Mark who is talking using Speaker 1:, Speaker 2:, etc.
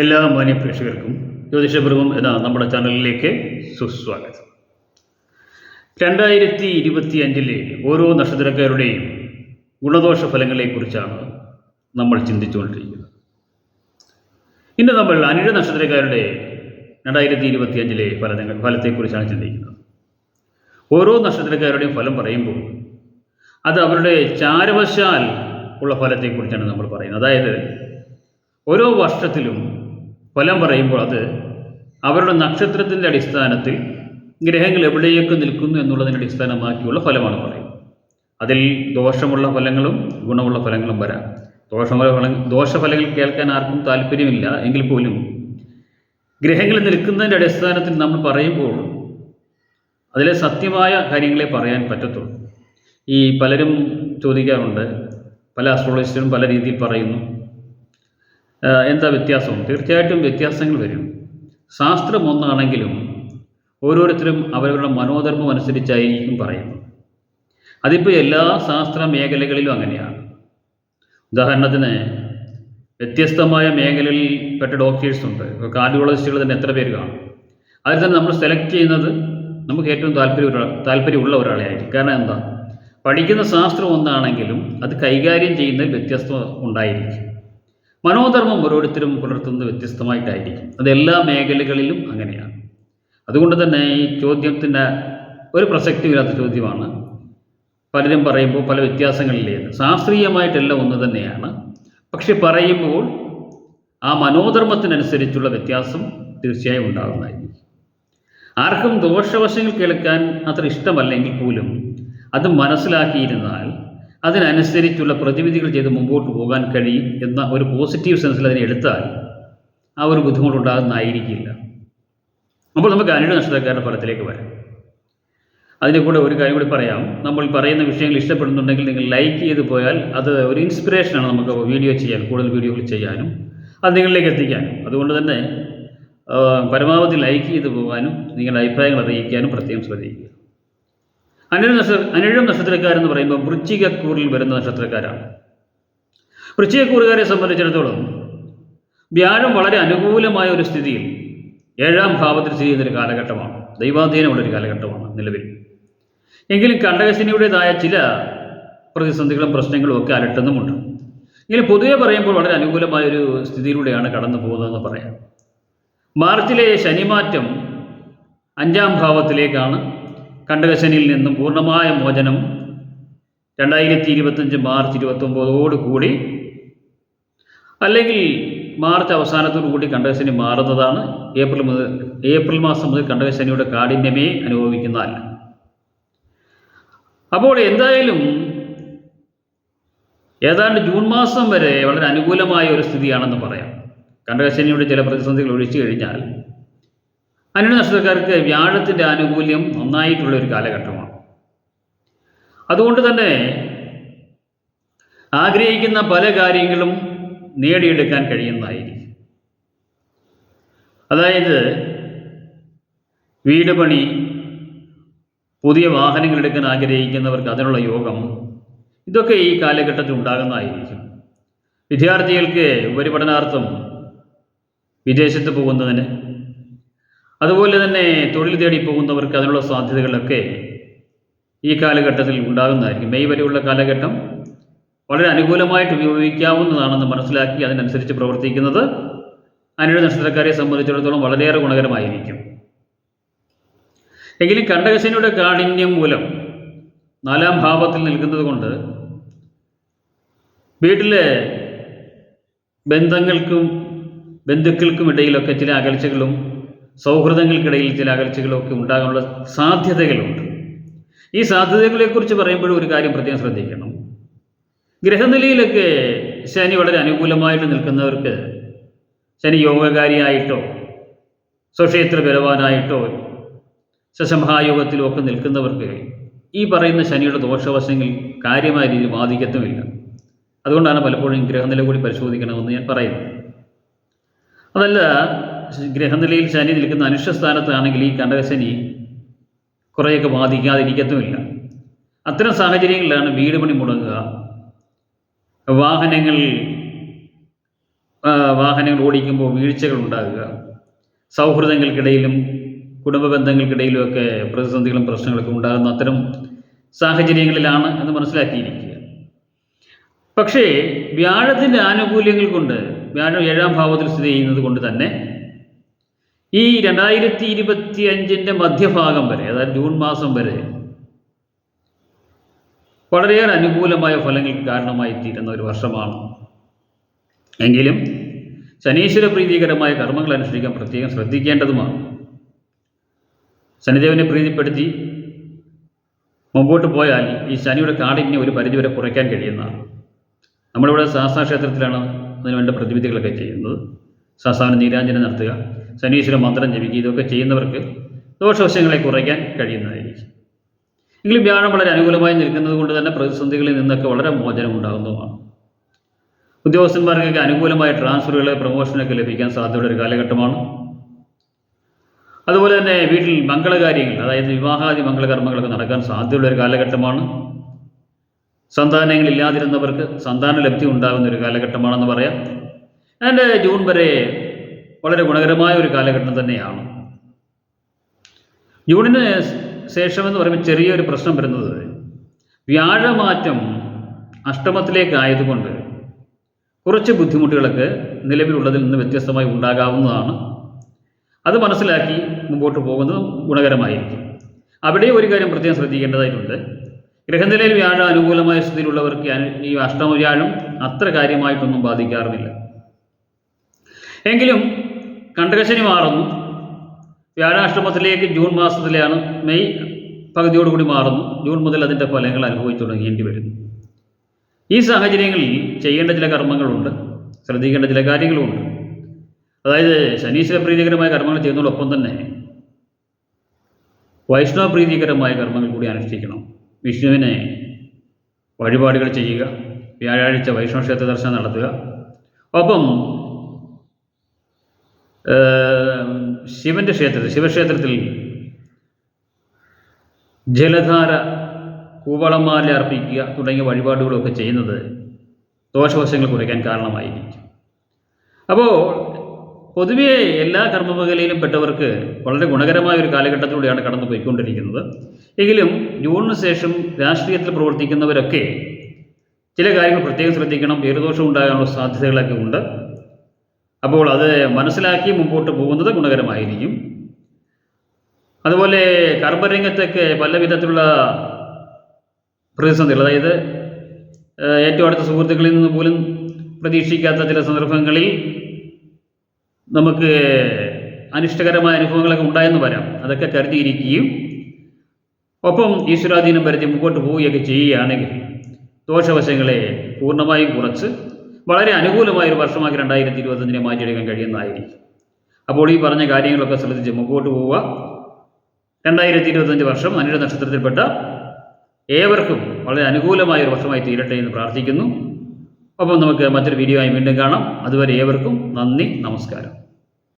Speaker 1: എല്ലാ മാന്യ പ്രേക്ഷകർക്കും ജ്യോതിഷപൂർവം എന്ന നമ്മുടെ ചാനലിലേക്ക് സുസ്വാഗതം. രണ്ടായിരത്തി ഇരുപത്തി അഞ്ചിലെ ഓരോ നക്ഷത്രക്കാരുടെയും ഗുണദോഷ ഫലങ്ങളെക്കുറിച്ചാണ് നമ്മൾ ചിന്തിച്ചുകൊണ്ടിരിക്കുന്നത്. ഇന്ന് നമ്മൾ അനിഴ നക്ഷത്രക്കാരുടെ രണ്ടായിരത്തി ഇരുപത്തി അഞ്ചിലെ ഫലങ്ങൾ ഫലത്തെക്കുറിച്ചാണ് ചിന്തിക്കുന്നത്. ഓരോ നക്ഷത്രക്കാരുടെയും ഫലം പറയുമ്പോൾ അത് അവരുടെ ചാരവശാൽ ഉള്ള ഫലത്തെക്കുറിച്ചാണ് നമ്മൾ പറയുന്നത്. അതായത് ഓരോ വർഷത്തിലും ഫലം പറയുമ്പോൾ അത് അവരുടെ നക്ഷത്രത്തിന്റെ അടിസ്ഥാനത്തിൽ ഗ്രഹങ്ങൾ എവിടെയൊക്കെ നിൽക്കുന്നു എന്നുള്ളതിനെ അടിസ്ഥാനമാക്കിയുള്ള ഫലമാണ് പറയുന്നത്. അതിൽ ദോഷമുള്ള ഫലങ്ങളും ഗുണമുള്ള ഫലങ്ങളും വരാം. ദോഷമുള്ള ഫല ദോഷഫലങ്ങൾ കേൾക്കാൻ ആർക്കും താല്പര്യമില്ല. എങ്കിൽ പോലും ഗ്രഹങ്ങൾ നിൽക്കുന്നതിന്റെ അടിസ്ഥാനത്തിൽ നമ്മൾ പറയുമ്പോൾ അതിലെ സത്യമായ കാര്യങ്ങളെ പറയാൻ പറ്റത്തുള്ളൂ. ഈ പലരും ചോദിക്കാറുണ്ട് പല അസ്ട്രോളജിസ്റ്റും പല രീതിയിൽ പറയുന്നു എന്താ വ്യത്യാസം? തീർച്ചയായിട്ടും വ്യത്യാസങ്ങൾ വരും. ശാസ്ത്രം ഒന്നാണെങ്കിലും ഓരോരുത്തരും അവരവരുടെ മനോധർമ്മം അനുസരിച്ചായിരിക്കും പറയുന്നത്. അതിപ്പോൾ എല്ലാ ശാസ്ത്ര മേഖലകളിലും അങ്ങനെയാണ്. ഉദാഹരണത്തിന് വ്യത്യസ്തമായ മേഖലയിൽ പെട്ട ഡോക്ടേഴ്സ് ഉണ്ട്. ഇപ്പോൾ കാർഡിയോളജിസ്റ്റുകൾ തന്നെ എത്ര പേര് കാണും? അതിൽ തന്നെ നമ്മൾ സെലക്ട് ചെയ്യുന്നത് നമുക്ക് ഏറ്റവും താല്പര്യം താല്പര്യമുള്ള ഒരാളെ ആയിരിക്കും കാരണം എന്താ? പഠിക്കുന്ന ശാസ്ത്രം ഒന്നാണെങ്കിലും അത് കൈകാര്യം ചെയ്യുന്നതിൽ വ്യത്യസ്തം ഉണ്ടായിരിക്കും. മനോധർമ്മം ഓരോരുത്തരും പുലർത്തുന്നത് വ്യത്യസ്തമായിട്ടായിരിക്കും. അത് എല്ലാ മേഖലകളിലും അങ്ങനെയാണ്. അതുകൊണ്ട് തന്നെ ഈ ചോദ്യത്തിന്റെ ഒരു പ്രസക്തിയില്ലാത്ത ചോദ്യമാണ്. പലരും പറയുമ്പോൾ പല വ്യത്യാസങ്ങളില്ലേ ശാസ്ത്രീയമായിട്ടെല്ലാം ഒന്ന് തന്നെയാണ്. പക്ഷെ പറയുമ്പോൾ ആ മനോധർമ്മത്തിനനുസരിച്ചുള്ള വ്യത്യാസം തീർച്ചയായും ഉണ്ടാകുന്നതായിരിക്കും. ആർക്കും ദോഷവശങ്ങൾ കേൾക്കാൻ അത്ര ഇഷ്ടമല്ലെങ്കിൽ പോലും അത് മനസ്സിലാക്കിയിരുന്നാൽ അതിനനുസരിച്ചുള്ള പ്രതിവിധികൾ ചെയ്ത് മുമ്പോട്ട് പോകാൻ കഴിയും എന്ന ഒരു പോസിറ്റീവ് സെൻസിൽ അതിനെ എടുത്താൽ ആ ഒരു ബുദ്ധിമുട്ടുണ്ടാകുന്നതായിരിക്കില്ല. അപ്പോൾ നമുക്ക് അനിഴ നക്ഷത്രക്കാരുടെ ഫലത്തിലേക്ക് വരാം. അതിന്റെ കൂടെ ഒരു കാര്യം കൂടി പറയാം. നമ്മൾ പറയുന്ന വിഷയങ്ങൾ ഇഷ്ടപ്പെടുന്നുണ്ടെങ്കിൽ നിങ്ങൾ ലൈക്ക് ചെയ്ത് പോയാൽ അത് ഒരു ഇൻസ്പിറേഷനാണ് നമുക്ക് വീഡിയോ ചെയ്യാൻ കൂടുതൽ വീഡിയോകൾ ചെയ്യാനും അത് നിങ്ങളിലേക്ക് എത്തിക്കാനും. അതുകൊണ്ട് തന്നെ പരമാവധി ലൈക്ക് ചെയ്ത് പോകാനും നിങ്ങളുടെ അഭിപ്രായങ്ങൾ അറിയിക്കാനും പ്രത്യേകം ശ്രദ്ധിക്കുക. അനിഴ നക്ഷത്ര അനിഴം നക്ഷത്രക്കാരെന്ന് പറയുമ്പോൾ വൃശ്ചികക്കൂറിൽ വരുന്ന നക്ഷത്രക്കാരാണ്. വൃശ്ചികക്കൂറുകാരെ സംബന്ധിച്ചിടത്തോളം വ്യാഴം വളരെ അനുകൂലമായ ഒരു സ്ഥിതിയിൽ ഏഴാം ഭാവത്തിൽ സ്ഥിതി ചെയ്യുന്നൊരു കാലഘട്ടമാണ്. ദൈവാധീനമുള്ളൊരു കാലഘട്ടമാണ് നിലവിൽ. എങ്കിലും കണ്ടകശനിയുടേതായ ചില പ്രതിസന്ധികളും പ്രശ്നങ്ങളും ഒക്കെ അലട്ടുന്നുമുണ്ട്. എങ്കിലും പൊതുവെ പറയുമ്പോൾ വളരെ അനുകൂലമായ ഒരു സ്ഥിതിയിലൂടെയാണ് കടന്നു പോകുന്നതെന്ന് പറയാം. മാർച്ചിലെ ശനിമാറ്റം അഞ്ചാം ഭാവത്തിലേക്കാണ്. കണ്ടകശനിയിൽ നിന്നും പൂർണമായ മോചനം രണ്ടായിരത്തി ഇരുപത്തഞ്ച് മാർച്ച് ഇരുപത്തൊമ്പതോട് കൂടി. അല്ലെങ്കിൽ മാർച്ച് അവസാനത്തോടു കൂടി കണ്ടകശനി മാറുന്നതാണ്. ഏപ്രിൽ മുതൽ ഏപ്രിൽ മാസം മുതൽ കണ്ടകശനിയുടെ കാഠിന്യമേ അനുഭവിക്കുന്നതല്ല. അപ്പോൾ എന്തായാലും ഏതാണ്ട് ജൂൺ മാസം വരെ വളരെ അനുകൂലമായ ഒരു സ്ഥിതിയാണെന്ന് പറയാം. കണ്ടകശനിയുടെ ചില പ്രതിസന്ധികൾ ഒഴിച്ചു കഴിഞ്ഞാൽ അനിഴ നക്ഷത്രക്കാർക്ക് വ്യാഴത്തിന്റെ ആനുകൂല്യം നന്നായിട്ടുള്ള ഒരു കാലഘട്ടമാണ്. അതുകൊണ്ട് തന്നെ ആഗ്രഹിക്കുന്ന പല കാര്യങ്ങളും നേടിയെടുക്കാൻ കഴിയുന്നതായിരിക്കും. അതായത് വീട് പണി പുതിയ വാഹനങ്ങൾ എടുക്കാൻ ആഗ്രഹിക്കുന്നവർക്ക് അതിനുള്ള യോഗം ഇതൊക്കെ ഈ കാലഘട്ടത്തിൽ ഉണ്ടാകുന്നതായിരിക്കും. വിദ്യാർത്ഥികൾക്ക് ഉപരിപഠനാർത്ഥം വിദേശത്ത് പോകുന്നതിന് അതുപോലെ തന്നെ തൊഴിൽ തേടി പോകുന്നവർക്ക് അതിനുള്ള സാധ്യതകളൊക്കെ ഈ കാലഘട്ടത്തിൽ ഉണ്ടാകുന്നതായിരിക്കും. മെയ് വരെയുള്ള കാലഘട്ടം വളരെ അനുകൂലമായിട്ട് ഉപയോഗിക്കാവുന്നതാണെന്ന് മനസ്സിലാക്കി അതിനനുസരിച്ച് പ്രവർത്തിക്കുന്നത് അനിഴ നക്ഷത്രക്കാരെ സംബന്ധിച്ചിടത്തോളം വളരെയേറെ ഗുണകരമായിരിക്കും. എങ്കിലും കണ്ടകശനിയുടെ കാഠിന്യം മൂലം നാലാം ഭാവത്തിൽ നിൽക്കുന്നത് കൊണ്ട് വീട്ടിലെ ബന്ധങ്ങൾക്കും ബന്ധുക്കൾക്കും ഇടയിലൊക്കെ ചില അകൽച്ചകളും സൗഹൃദങ്ങൾക്കിടയിൽ ചില അകൽച്ചകളൊക്കെ ഉണ്ടാകാനുള്ള സാധ്യതകളുണ്ട്. ഈ സാധ്യതകളെക്കുറിച്ച് പറയുമ്പോഴും ഒരു കാര്യം പ്രത്യേകം ശ്രദ്ധിക്കണം. ഗ്രഹനിലയിലൊക്കെ ശനി വളരെ അനുകൂലമായിട്ട് നിൽക്കുന്നവർക്ക് ശനി യോഗകാരിയായിട്ടോ സ്വക്ഷേത്ര ബലവാനായിട്ടോ സശംഹായോഗത്തിലും ഒക്കെ നിൽക്കുന്നവർക്ക് ഈ പറയുന്ന ശനിയുടെ ദോഷവശങ്ങൾ കാര്യമായ രീതിയിൽ ബാധിക്കത്തുമില്ല. അതുകൊണ്ടാണ് പലപ്പോഴും ഗ്രഹനില കൂടി പരിശോധിക്കണമെന്ന് ഞാൻ പറയുന്നത്. അതല്ല ഗ്രഹനിലയിൽ ശനി നിൽക്കുന്ന അനുഷ്യസ്ഥാനത്താണെങ്കിൽ ഈ കണ്ടകശനി കുറേയൊക്കെ ബാധിക്കാതിരിക്കത്തുമില്ല. അത്തരം സാഹചര്യങ്ങളിലാണ് വീട് പണി മുടങ്ങുക. വാഹനങ്ങൾ വാഹനങ്ങൾ ഓടിക്കുമ്പോൾ വീഴ്ചകൾ ഉണ്ടാകുക. സൗഹൃദങ്ങൾക്കിടയിലും കുടുംബ ബന്ധങ്ങൾക്കിടയിലുമൊക്കെ പ്രതിസന്ധികളും പ്രശ്നങ്ങളൊക്കെ ഉണ്ടാകുന്ന അത്തരം സാഹചര്യങ്ങളിലാണ് എന്ന് മനസ്സിലാക്കിയിരിക്കുക. പക്ഷേ വ്യാഴത്തിന്റെ ആനുകൂല്യങ്ങൾ കൊണ്ട് വ്യാഴം ഏഴാം ഭാവത്തിൽ സ്ഥിതി ചെയ്യുന്നത് കൊണ്ട് തന്നെ ഈ രണ്ടായിരത്തി ഇരുപത്തി അഞ്ചിന്റെ മധ്യഭാഗം വരെ അതായത് ജൂൺ മാസം വരെ വളരെയേറെ അനുകൂലമായ ഫലങ്ങൾക്ക് കാരണമായി തീരുന്ന ഒരു വർഷമാണ്. എങ്കിലും ശനീശ്വര പ്രീതികരമായ കർമ്മങ്ങൾ അനുഷ്ഠിക്കാൻ പ്രത്യേകം ശ്രദ്ധിക്കേണ്ടതുമാണ്. ശനിദേവനെ പ്രീതിപ്പെടുത്തി മുമ്പോട്ട് പോയാൽ ഈ ശനിയുടെ കാഠിന്യം ഒരു പരിധിവരെ കുറയ്ക്കാൻ കഴിയുന്നതാണ്. നമ്മളിവിടെ ശാസ്താ ക്ഷേത്രത്തിലാണ് അതിനുവേണ്ട പ്രതിവിധികളൊക്കെ ചെയ്യുന്നത്. ശാസ്താവിന് നീരാഞ്ജനം നടത്തുക. ശനീശ്വര മന്ത്രം ജപിക്കുക ഇതൊക്കെ ചെയ്യുന്നവർക്ക് ദോഷവശങ്ങളെ കുറയ്ക്കാൻ കഴിയുന്നതായിരിക്കും. എങ്കിലും വ്യാഴം വളരെ അനുകൂലമായി നിൽക്കുന്നത് കൊണ്ട് തന്നെ പ്രതിസന്ധികളിൽ നിന്നൊക്കെ വളരെ മോചനം ഉണ്ടാകുന്നതുമാണ് ഉദ്യോഗസ്ഥന്മാർക്കൊക്കെ അനുകൂലമായ ട്രാൻസ്ഫറുകൾ പ്രൊമോഷനൊക്കെ ലഭിക്കാൻ സാധ്യതയുള്ള ഒരു കാലഘട്ടമാണ്. അതുപോലെ തന്നെ വീട്ടിൽ മംഗളകാര്യങ്ങൾ അതായത് വിവാഹാദി മംഗളകർമ്മങ്ങളൊക്കെ നടക്കാൻ സാധ്യതയുള്ള ഒരു കാലഘട്ടമാണ്. സന്താനങ്ങളില്ലാതിരുന്നവർക്ക് സന്താന ലബ്ധി ഉണ്ടാകുന്ന ഒരു കാലഘട്ടമാണെന്ന് പറയാം. അതിന്റെ ജൂൺ വരെ വളരെ ഗുണകരമായ ഒരു കാലഘട്ടം തന്നെയാണ്. ജൂണിന് ശേഷമെന്ന് പറയുമ്പോൾ ചെറിയൊരു പ്രശ്നം വരുന്നത് വ്യാഴമാറ്റം അഷ്ടമത്തിലേക്കായതുകൊണ്ട് കുറച്ച് ബുദ്ധിമുട്ടുകളൊക്കെ നിലവിലുള്ളതിൽ നിന്ന് വ്യത്യസ്തമായി ഉണ്ടാകാവുന്നതാണ്. അത് മനസ്സിലാക്കി മുമ്പോട്ട് പോകുന്നത് ഗുണകരമായിരിക്കും. അവിടെ ഒരു കാര്യം പ്രത്യേകം ശ്രദ്ധിക്കേണ്ടതായിട്ടുണ്ട്. ഗ്രഹനിലയിൽ വ്യാഴ അനുകൂലമായ സ്ഥിതിയിലുള്ളവർക്ക് ഈ അഷ്ടമ വ്യാഴം അത്ര കാര്യമായിട്ടൊന്നും ബാധിക്കാറുമില്ല. എങ്കിലും കണ്ടകശനി മാറുന്നു. വ്യാഴാഷ്ടമത്തിലേക്ക് ജൂൺ മാസത്തിലെയാണ് മെയ് പകുതിയോടുകൂടി മാറുന്നു. ജൂൺ മുതൽ അതിന്റെ ഫലങ്ങൾ അനുഭവിച്ചു തുടങ്ങേണ്ടി വരുന്നു. ഈ സാഹചര്യങ്ങളിൽ ചെയ്യേണ്ട ചില കർമ്മങ്ങളുണ്ട്. ശ്രദ്ധിക്കേണ്ട ചില കാര്യങ്ങളുമുണ്ട് അതായത് ശനീശ്വര പ്രീതികരമായ കർമ്മങ്ങൾ ചെയ്യുന്നതോടൊപ്പം തന്നെ വൈഷ്ണവ പ്രീതികരമായ കർമ്മങ്ങൾ കൂടി അനുഷ്ഠിക്കണം. വിഷ്ണുവിനെ വഴിപാടുകൾ ചെയ്യുക വ്യാഴാഴ്ച വൈഷ്ണവ ക്ഷേത്ര ദർശനം നടത്തുക. ഒപ്പം ഏഹ്, ശിവന്റെ ക്ഷേത്രത്തിൽ ശിവക്ഷേത്രത്തിൽ ജലധാര കൂവളമാല അർപ്പിക്കുക തുടങ്ങിയ വഴിപാടുകളൊക്കെ ചെയ്യുന്നത് ദോഷവശങ്ങൾ കുറയ്ക്കാൻ കാരണമായിരിക്കും. അപ്പോൾ പൊതുവേ എല്ലാ കർമ്മമേഖലയിലും പെട്ടവർക്ക് വളരെ ഗുണകരമായ ഒരു കാലഘട്ടത്തിലൂടെയാണ് കടന്നു പോയിക്കൊണ്ടിരിക്കുന്നത്. എങ്കിലും ജൂണിന് ശേഷം രാഷ്ട്രീയത്തിൽ പ്രവർത്തിക്കുന്നവരൊക്കെ ചില കാര്യങ്ങൾ പ്രത്യേകം ശ്രദ്ധിക്കണം പേരുദോഷം ഉണ്ടാകാനുള്ള സാധ്യതകളൊക്കെ ഉണ്ട്. അപ്പോൾ അത് മനസ്സിലാക്കി മുമ്പോട്ട് പോകുന്നത് ഗുണകരമായിരിക്കും. അതുപോലെ കർമ്മരംഗത്തൊക്കെ പല വിധത്തിലുള്ള പ്രതിസന്ധികൾ അതായത് ഏറ്റവും അടുത്ത സുഹൃത്തുക്കളിൽ നിന്ന് പോലും പ്രതീക്ഷിക്കാത്ത ചില സന്ദർഭങ്ങളിൽ നമുക്ക് അനിഷ്ടകരമായ അനുഭവങ്ങളൊക്കെ ഉണ്ടായെന്ന് വരാം. അതൊക്കെ കരുതിയിരിക്കുകയും ഒപ്പം ഈശ്വരാധീനം വരുത്തി മുമ്പോട്ട് പോവുകയൊക്കെ ചെയ്യുകയാണെങ്കിൽ ദോഷവശങ്ങളെ പൂർണമായും കുറച്ച് വളരെ അനുകൂലമായ ഒരു വർഷമാക്കി രണ്ടായിരത്തി ഇരുപത്തഞ്ചിനെ മാറ്റിയെടുക്കാൻ കഴിയുന്നതായിരിക്കും. അപ്പോൾ ഈ പറഞ്ഞ കാര്യങ്ങളൊക്കെ ശ്രദ്ധിച്ച് മുമ്പോട്ട് പോവുക. രണ്ടായിരത്തി ഇരുപത്തഞ്ച് വർഷം അനിഴ നക്ഷത്രത്തിൽപ്പെട്ട ഏവർക്കും വളരെ അനുകൂലമായ ഒരു വർഷമായി തീരട്ടെ എന്ന് പ്രാർത്ഥിക്കുന്നു. അപ്പോൾ നമുക്ക് മറ്റൊരു വീഡിയോ ആയി വീണ്ടും കാണാം. അതുവരെ ഏവർക്കും നന്ദി നമസ്കാരം.